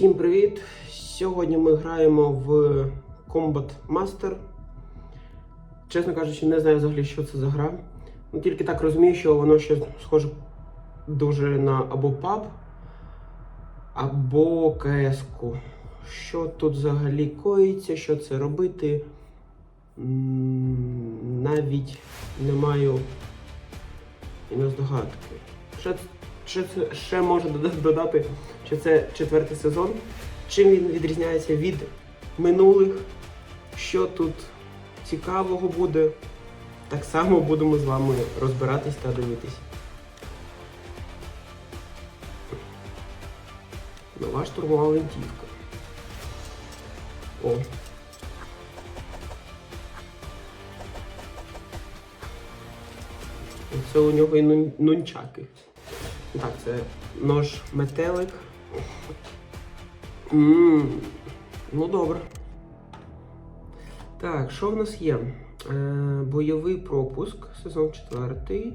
Всім привіт! Сьогодні ми граємо в Combat Master. Чесно кажучи, не знаю взагалі, що це за гра. Ну, тільки так розумію, що воно ще схоже дуже на або PUB, або CS-ку. Що тут взагалі коїться, що це робити? Навіть не маю і не здогадки. Ще, ще, це- ще можу додати, що це четвертий сезон. Чим він відрізняється від минулих? Що тут цікавого буде? Так само будемо з вами розбиратись та дивитись. Нова штурмова лентівка. О. Це у нього і нунчаки. Так, це нож метелик. м ну добре. Так, що в нас є? Е, бойовий пропуск, сезон 4.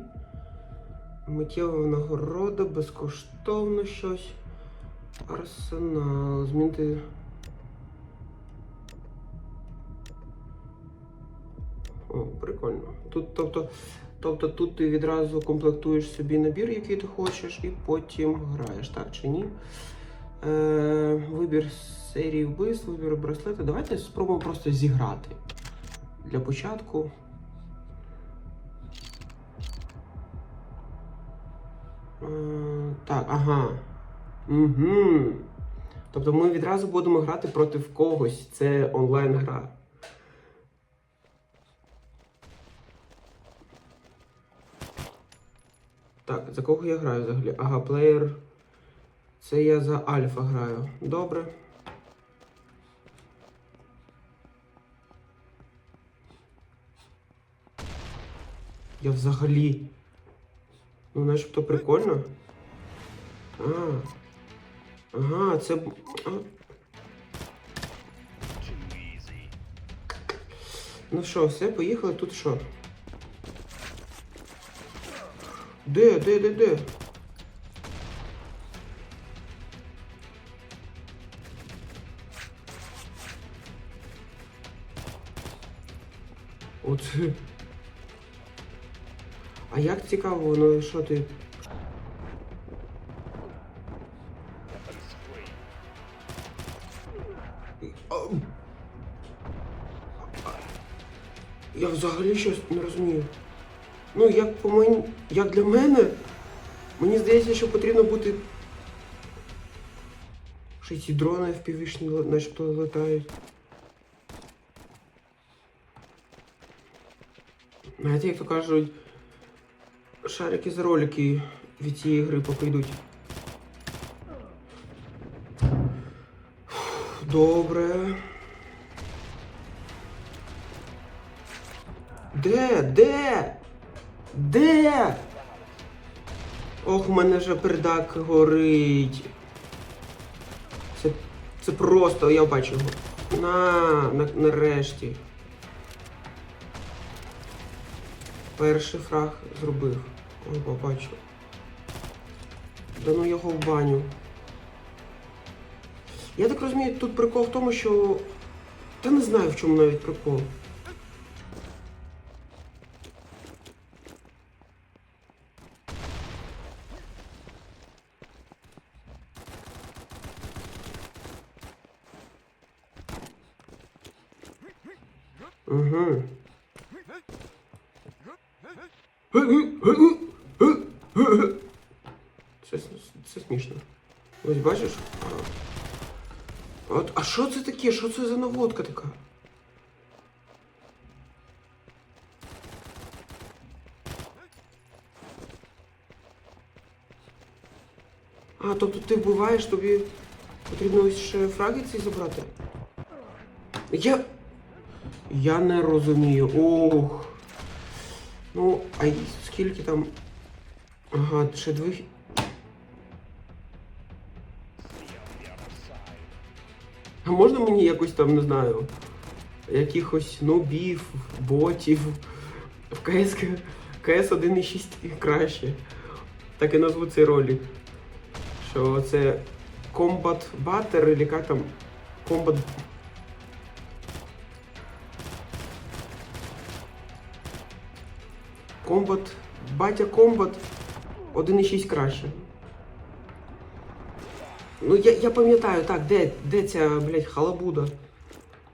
Миттєва нагорода, безкоштовно щось. Арсенал. Змінити. О, прикольно. Тут, тобто, тобто тут ти відразу комплектуєш собі набір, який ти хочеш, і потім граєш, так чи ні? Е, вибір серії вбивств, вибір браслети. Давайте спробуємо просто зіграти. Для початку. Е, так, ага. Угу. Тобто ми відразу будемо грати проти когось. Це онлайн-гра. Так, за кого я граю взагалі? Ага, плеєр. Це я за Альфа граю. Добре. Я взагалі. Ну, начебто прикольно. А. Ага, це. А. Ну що, все, поїхали, тут що? Де, де, де, де? Оце. А як цікаво, воно що ти. Я взагалі щось не розумію. Ну, як по мені, як для мене, мені здається, що потрібно бути. Що ці дрони впівішні начебто летають. Знаєте, як то кажуть, шарики за ролики від цієї гри поки. Добре. Де? Де? Де? Ох, у мене вже пердак горить. Це, це просто, я бачу його. На, на нарешті. Перший фраг зробив. Ой, побачив. Да ну його в баню. Я так розумію, тут прикол в тому, що. Та не знаю, в чому навіть прикол. Угу. Це, це смішно. Ось бачиш? От, а що це таке? Що це за наводка така? А, тобто ти вбиваєш, тобі потрібно ось ще фраги ці забрати? Я. Я не розумію. Ох. Ну, а скільки там. Ага, ще дві. А можна мені якось там, не знаю, якихось нобів, ботів в КС, КС 1.6 краще. Так і назву цей ролик. Що це Combat Butter, или как там? Combat... Комбат. Батя Комбат 1,6 краще. Ну, я, я пам'ятаю, так, де, де ця, блядь, халабуда?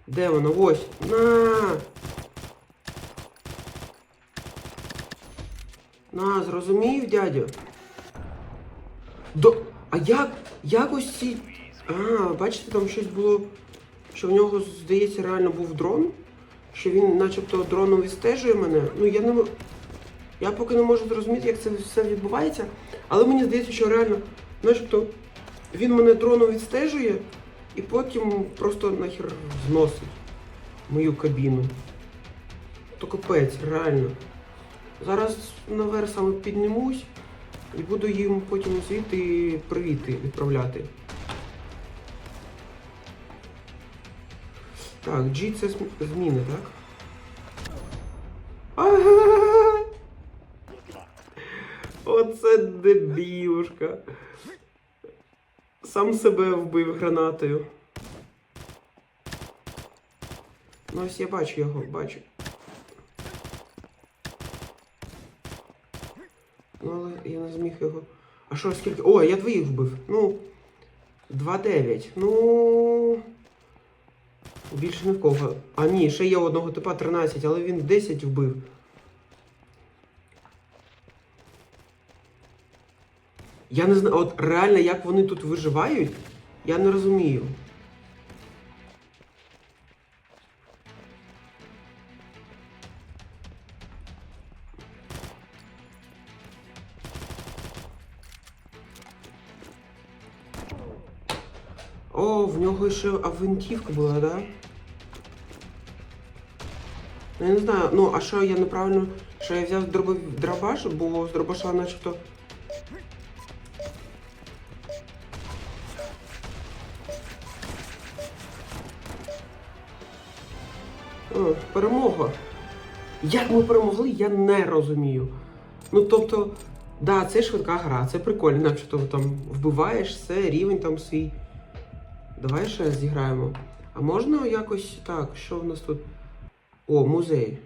Де вона? Ось. На! На, зрозумів, дядю? До... А як? Як ось ці. А, бачите, там щось було. Що в нього, здається, реально був дрон? Що він начебто дроном відстежує мене. Ну я не Я поки не можу зрозуміти, як це все відбувається. Але мені здається, що реально, начебто, він мене дроном відстежує і потім просто нахер зносить мою кабіну. То капець, реально. Зараз наверх саме піднімусь і буду їм потім звідти привіти відправляти. Так, G це зміни, так? Дебілушка. Сам себе вбив гранатою. Ну ось я бачу його, бачу. Ну, але я не зміг його. А що, скільки. О, я двоїх вбив. Ну. 2-9. Ну. Більше ні в кого. А ні, ще є одного типа 13, але він 10 вбив. Я не знаю, от реально як вони тут виживають, я не розумію. О, в нього ще авентівка була, да? Ну, я не знаю, ну а що я неправильно, що я взяв дробаш, бо з дробаша начебто. Перемога. Як ми перемогли, я не розумію. Ну тобто, да, це швидка гра, це прикольно, начебто там вбиваєш все, рівень там свій. Давай ще зіграємо. А можна якось так, що в нас тут? О, музей.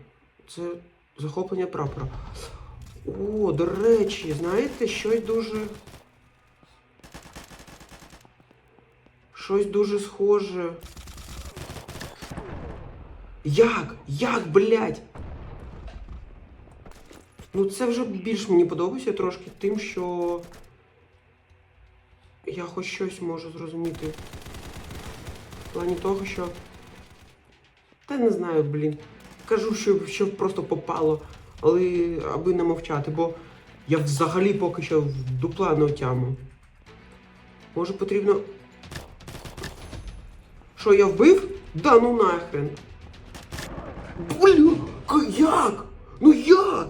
Це захоплення прапора. О, до речі, знаєте, щось дуже. Щось дуже схоже. Як? Як, блядь? Ну це вже більш мені подобається трошки тим, що я хоч щось можу зрозуміти. В плані того, що. Та не знаю, блін. Кажу, що, що просто попало, але аби не мовчати, бо я взагалі поки що дупла не отяму. Може потрібно. Що, я вбив? Да ну нахрен. Бля, як? Ну як?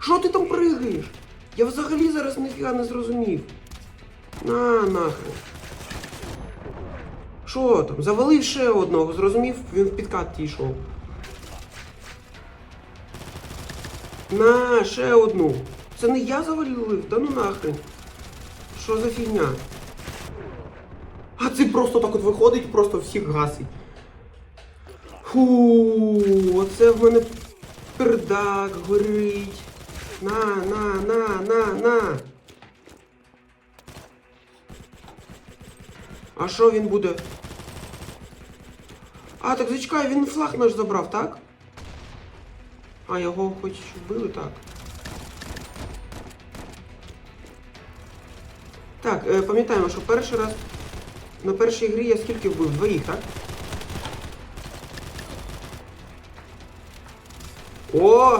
Що ти там пригаєш? Я взагалі зараз ніфіга не зрозумів. На нахрен. Що там? Завалив ще одного, зрозумів, він в підкат йшов. На, ще одну. Це не я завалив, да ну нахрен. Що за фігня? А це просто так от виходить, просто всіх гасить. Фу, оце в мене пердак горить. На, на, на, на, на. А що він буде? А, так зачекай, він флаг наш забрав, так? А, його хоч вбили, так. Так, е, пам'ятаємо, що перший раз на першій грі я скільки вбив? Двоїх, так? О!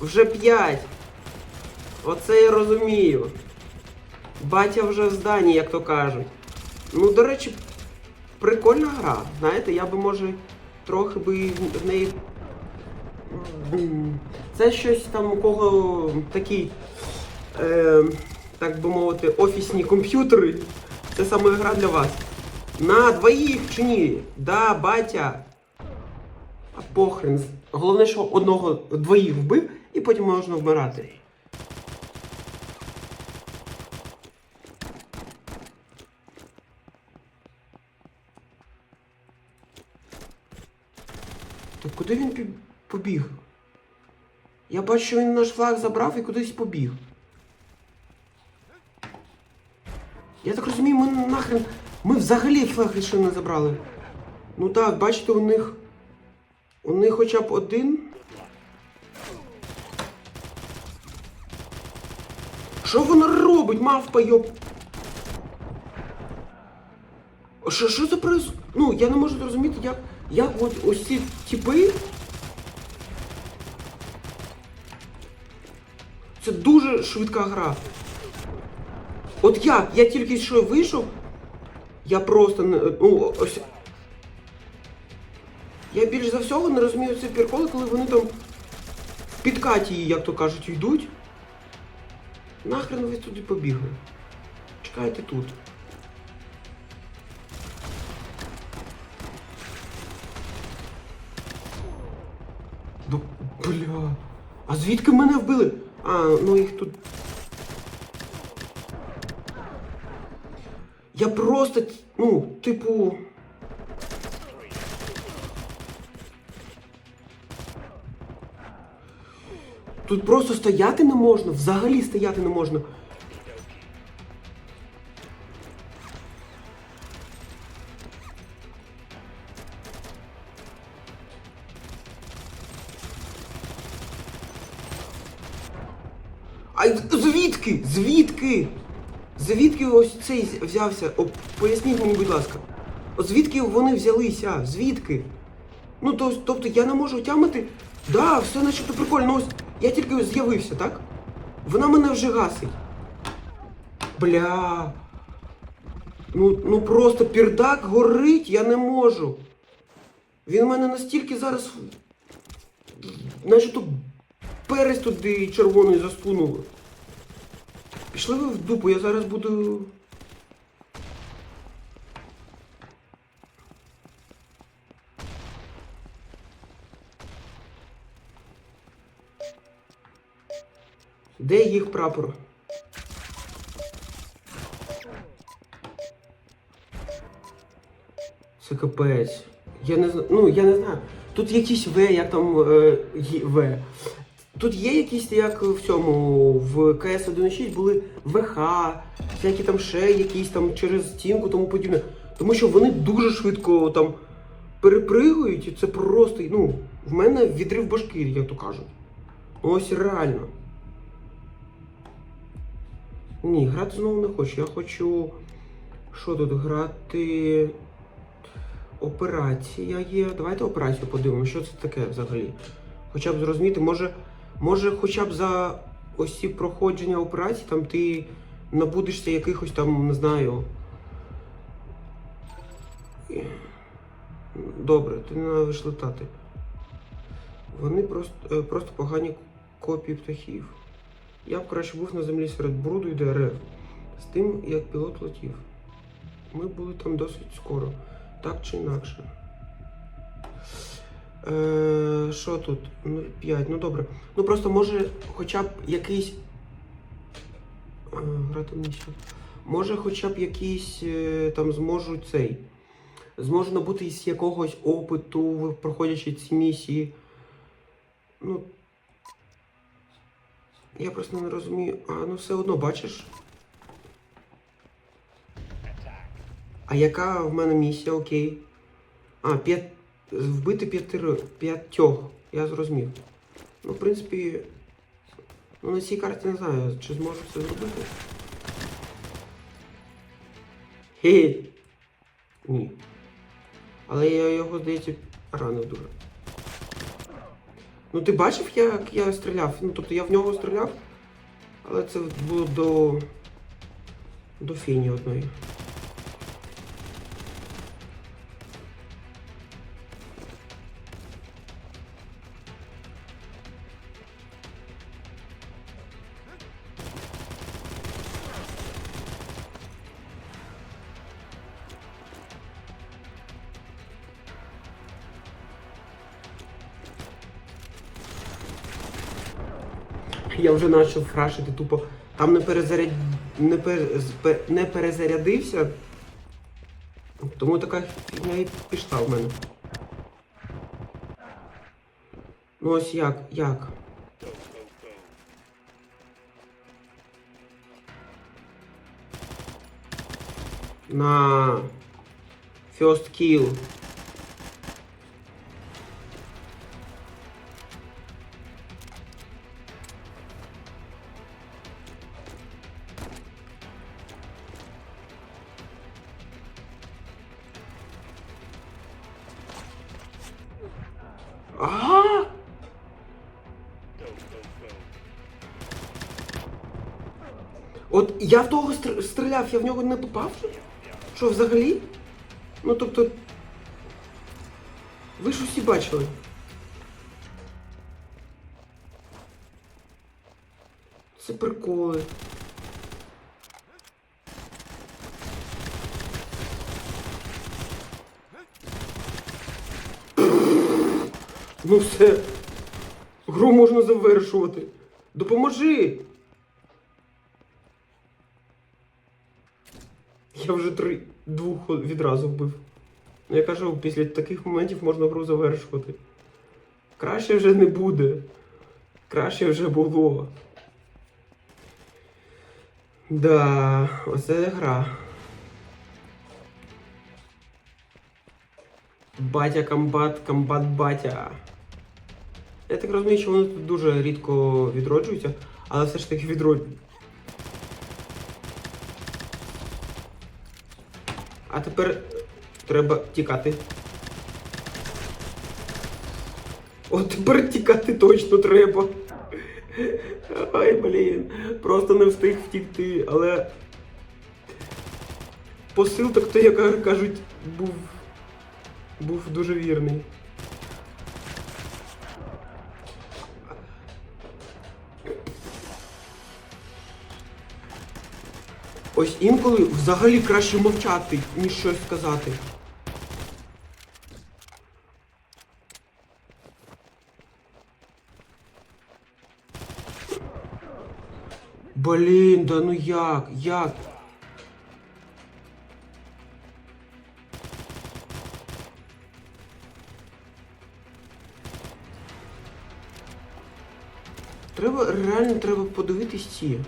Вже п'ять! Оце я розумію. Батя вже в зданні, як то кажуть. Ну, до речі, прикольна гра. Знаєте, я би може трохи би в неї. Це щось там у кого такі, е, так би мовити, офісні комп'ютери. Це саме гра для вас. На двоїх чи ні? Да, батя. А похрен. Головне, що одного двоїх вбив і потім можна вбирати. Так куди він побіг? Я бачу, що він наш флаг забрав і кудись побіг. Я так розумію, ми нахрен... Ми взагалі флаг ще не забрали. Ну так, бачите, у них... Них хоча б один. Що вона робить, мавпа, йоп? Що, що за проис... Ну, я не можу зрозуміти, як, як от ось ці типи. Це дуже швидка гра. От як? Я тільки що вийшов. Я просто не. Ну, ось. Я більш за всього не розумію ці приколи, коли вони там в підкаті, як то кажуть, йдуть. Нахрен ви туди побігли? Чекайте тут. Ну, бля. А звідки мене вбили? А, ну їх тут. Я просто, ну, типу. Тут просто стояти не можна, взагалі стояти не можна. А звідки? Звідки? Звідки ось цей взявся? О, поясніть мені, будь ласка. От звідки вони взялися? Звідки? Ну, то, тобто я не можу тямити. Да, все начебто прикольно. Ось я тільки з'явився, так? Вона мене вже гасить. Бля. Ну, ну просто пірдак горить, я не можу. Він в мене настільки зараз. Наче то перець туди червоний заспунули. Пішли ви в дупу, я зараз буду. Де їх прапор? Це капець. Я не знаю. Ну, я не знаю. Тут якісь В, як там е, В. Тут є якісь, як в цьому, в КС 1.6 були ВХ, всякі там ще якісь там через стінку, тому подібне. Тому що вони дуже швидко там перепригують, і це просто, ну, в мене відрив башки, як то кажуть. Ось реально. Ні, грати знову не хочу. Я хочу. Що тут грати? Операція є. Давайте операцію подивимося, що це таке взагалі. Хоча б зрозуміти, може, може хоча б за ось проходження операцій, там ти набудешся якихось там, не знаю. Добре, ти ненавидиш летати. Вони просто, е, просто погані копії птахів. Я б краще був на землі серед бруду і дерев. З тим, як пілот летів. Ми були там досить скоро, так чи інакше. Е, що тут? 0,5, ну добре. Ну просто може хоча б якийсь. Е, грати місію. Може хоча б якийсь е, там зможу цей. Зможу набути з якогось опиту, проходячи ці місії. Ну. Я просто не розумію. А, ну все одно, бачиш? А яка в мене місія, окей? А, п'ять. Вбити п'ятиро... п'ятьох. Я зрозумів. Ну, в принципі. Ну, на цій карті не знаю, чи зможу це зробити. Хе. Ні. Але я його, здається, ранив дуже. Ну ти бачив, як я стріляв? Ну, тобто я в нього стріляв, але це було до. до фіні одної. Я вже почав фрашити тупо. Там не перезаряд... не, пер... не перезарядився. Тому така фігня і пішла в мене. Ну ось як, як? На first kill. От я в того стр- стріляв, я в нього не попав? Що взагалі? Ну тобто. Ви ж усі бачили. Це приколи. Ну все. Гру можна завершувати. Допоможи! Я вже три двох відразу вбив. Я кажу, після таких моментів можна гру завершувати. Краще вже не буде. Краще вже було. Да, оце гра. Батя комбат, комбат батя. Я так розумію, що вони тут дуже рідко відроджуються, але все ж таки відроджують. А тепер треба тікати. От тепер тікати точно треба. Ай, блін. Просто не встиг втікти, але. Посил так то, як кажуть, був. був дуже вірний. Ось інколи взагалі краще мовчати, ніж щось сказати. Блін, да ну як? Як? Треба, реально треба подивитись ці.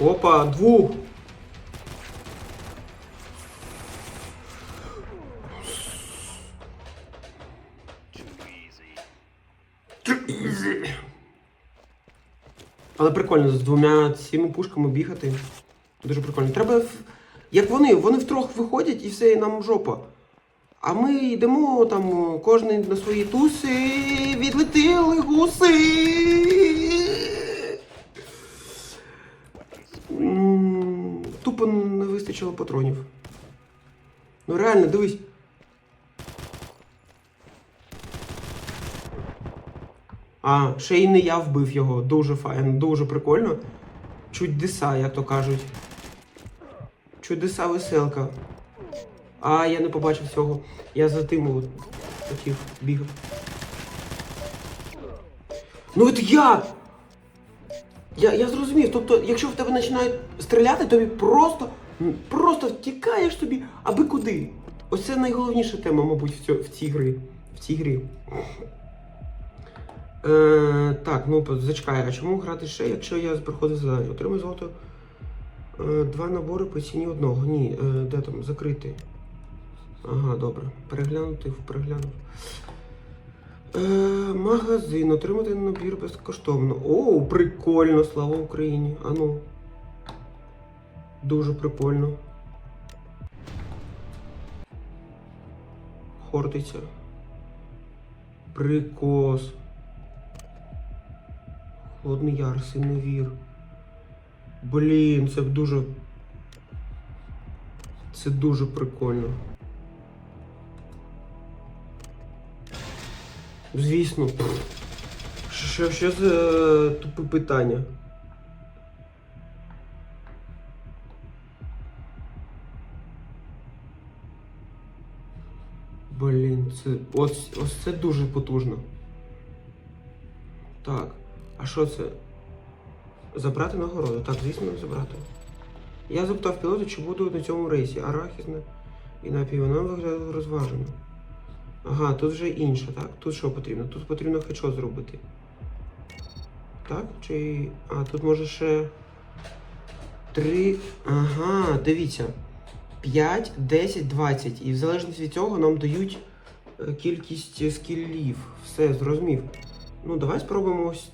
Опа, двух. Але прикольно, з двома цими пушками бігати. Дуже прикольно. Треба. Як вони, вони втрьох виходять і все, і нам жопа. А ми йдемо там, кожен на свої туси, відлетіли гуси. М, Тупо не вистачило патронів. Ну реально, дивись. А, ще й не я вбив його. Дуже файно, дуже прикольно. Чудеса, як то кажуть. Чудеса веселка. А, я не побачив цього. Я за тим хотів бігав. Ну от як? Я, я зрозумів, тобто, якщо в тебе починають стріляти, тобі просто, просто втікаєш тобі, аби куди. Ось це найголовніша тема, мабуть, в, цьо, в цій грі. В цій грі. Е, так, ну зачекай, а чому грати ще, якщо я проходив задання? Отримаю золото. Е, два набори по ціні одного. Ні, е, де там закрити. Ага, добре. Переглянути, переглянув. Е, магазин. Отримати набір безкоштовно. О, прикольно, слава Україні. Ану. Дуже прикольно. Хортиця. Прикос. Холодний яр, синевір. Блін, це дуже. Це дуже прикольно. Звісно. Що, що за е, тупе питання? Блін, це ось, ось це дуже потужно. Так, а що це? Забрати нагороду. Так, звісно, забрати. Я запитав пілота, чи буду на цьому рейсі. Арахіс на... і напій вона виглядає розважено. Ага, тут вже інше, так? Тут що потрібно? Тут потрібно хедшот зробити. Так? Чи. А, тут може ще. Три. Ага, дивіться. 5, 10, 20. І в залежності від цього нам дають кількість скілів. Все, зрозумів. Ну, давай спробуємо ось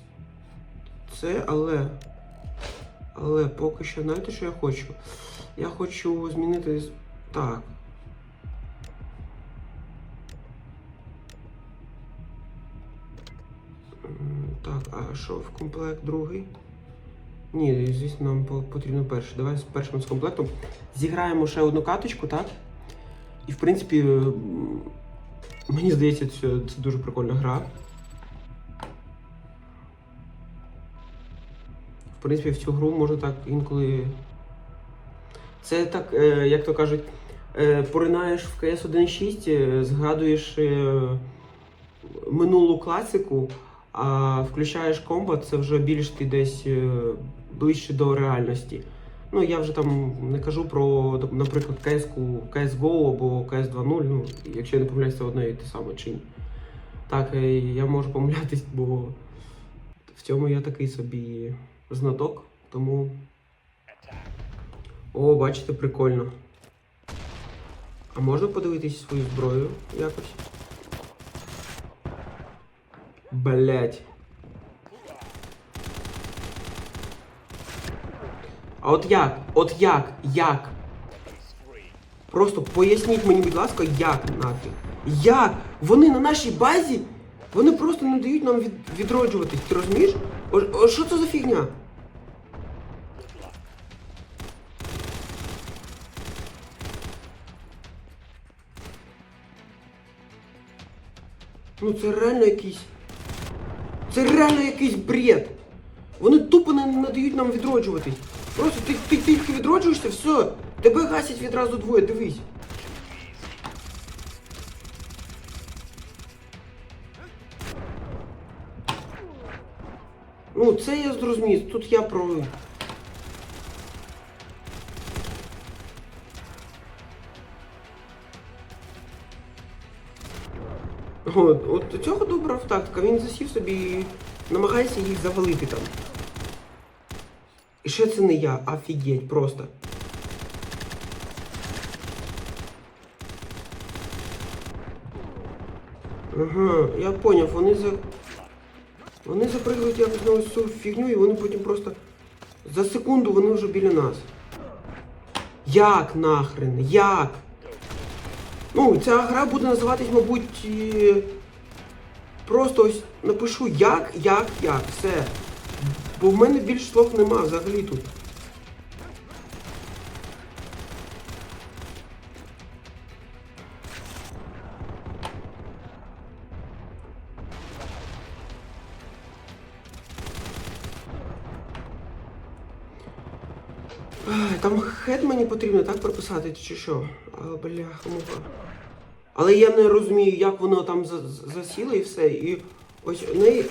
це, але. Але поки що, знаєте, що я хочу? Я хочу змінити. Так. Так, а що в комплект другий? Ні, звісно, нам потрібно перший. Давай з першим з комплектом. Зіграємо ще одну каточку, так? І в принципі, м, мені здається, це, це дуже прикольна гра. В принципі, в цю гру можна так інколи. Це так, е, як то кажуть, е, поринаєш в CS 1.6, е, згадуєш минулу класику, а включаєш комбат, це вже більш ти десь ближче до реальності. Ну, я вже там не кажу про, наприклад, CS, CSGO або CS 2.0, ну, якщо я не помиляюсь, це одне і те саме чи ні. Так, е, я можу помилятись, бо в цьому я такий собі знаток, тому. О, бачите, прикольно. А можна подивитись свою зброю якось? Блять. А от як? От як? Як? Просто поясніть мені, будь ласка, як нафіг? Як? Вони на нашій базі? Вони просто не дають нам від, відроджуватись, ти розумієш? О, о, що це за фігня? Ну це реально якийсь. Це реально якийсь бред. Вони тупо не надають нам відроджуватись. Просто ти, ти тільки відроджуєшся, все, тебе гасять відразу двоє, дивись. Ну, це я зрозумів, тут я про. От, от цього добра тактика, він засів собі і намагається їх завалити там. Ще це не я, офігеть просто. Ага, я поняв, вони за. Вони запригують якось на ось цю фігню і вони потім просто. За секунду вони вже біля нас. Як нахрен? Як? Ну, ця гра буде називатись, мабуть. Просто ось напишу як, як, як, все. Бо в мене більш слов нема взагалі тут. Там хед мені потрібно так прописати, чи що? Бляха муха. Але я не розумію, як воно там за- за- засіло і все. І ось неї.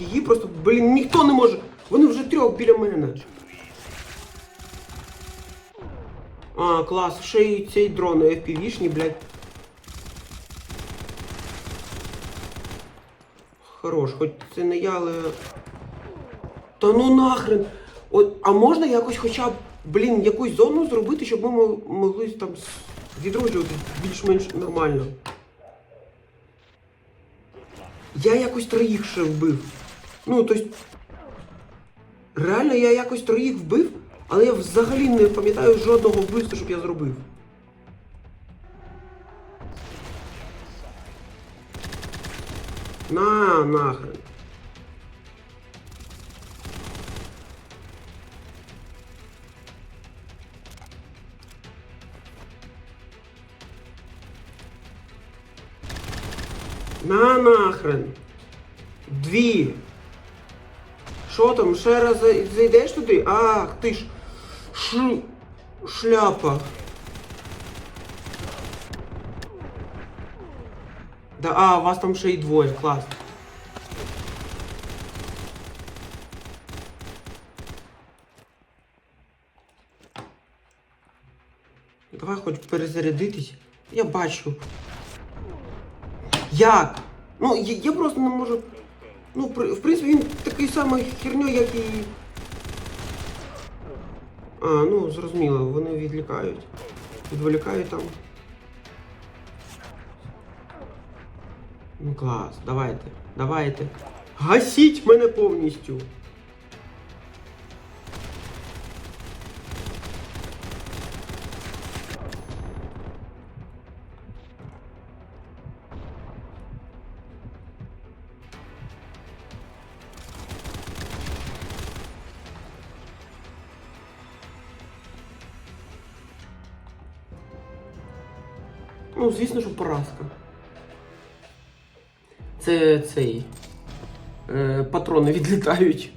Її просто, блін, ніхто не може. Вони вже трьох біля мене. А, клас, ще й цей дрон FPV-шні, блядь. Хорош, хоч це не я, але. Та ну нахрен! От, а можна якось хоча б, блін, якусь зону зробити, щоб ми мо- могли там відроджувати більш-менш нормально. Я якось троїх ще вбив. Ну, тобто. Реально я якось троїх вбив, але я взагалі не пам'ятаю жодного вбивства, щоб я зробив. На, нахрен. На нахрен. Дві. Що там, ще раз зайдеш туди? Ах, ти ж. Ш... Шляпа. Да, а, вас там ще й двоє, клас. Давай хоч перезарядитись. Я бачу. Як? Ну, я, я просто не можу. Ну, в принципі, він такий самий херню, як і. А, ну, зрозуміло, вони відлікають. Відволікають там. Ну клас, давайте, давайте. Гасіть мене повністю. Ну, звісно, що поразка. Це цей. Е, патрони відлітають.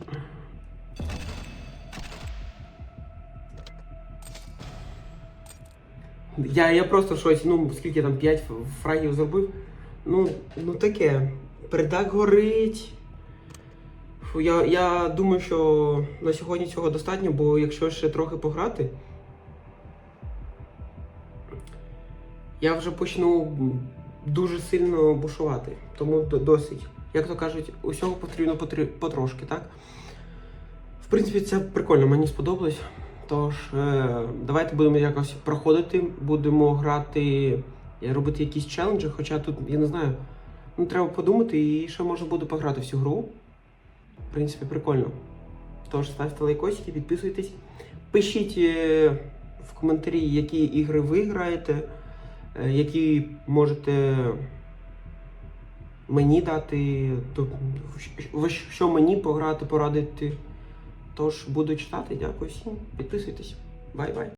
Я, я просто щось, ну, скільки там 5 фрагів зробив. Ну, ну таке. Передак горить. Фу, я, я думаю, що на сьогодні цього достатньо, бо якщо ще трохи пограти, я вже почну дуже сильно бушувати. Тому досить. Як то кажуть, усього потрібно потрошки, так? В принципі, це прикольно, мені сподобалось. Тож, е, давайте будемо якось проходити, будемо грати, е, робити якісь челенджі, хоча тут, я не знаю, ну треба подумати і ще можна буде пограти всю гру. В принципі, прикольно. Тож ставте лайкосики, підписуйтесь. Пишіть е, в коментарі, які ігри ви граєте, які можете мені дати, то, що мені пограти, порадити. Тож буду читати. Дякую всім. Підписуйтесь. Бай-бай.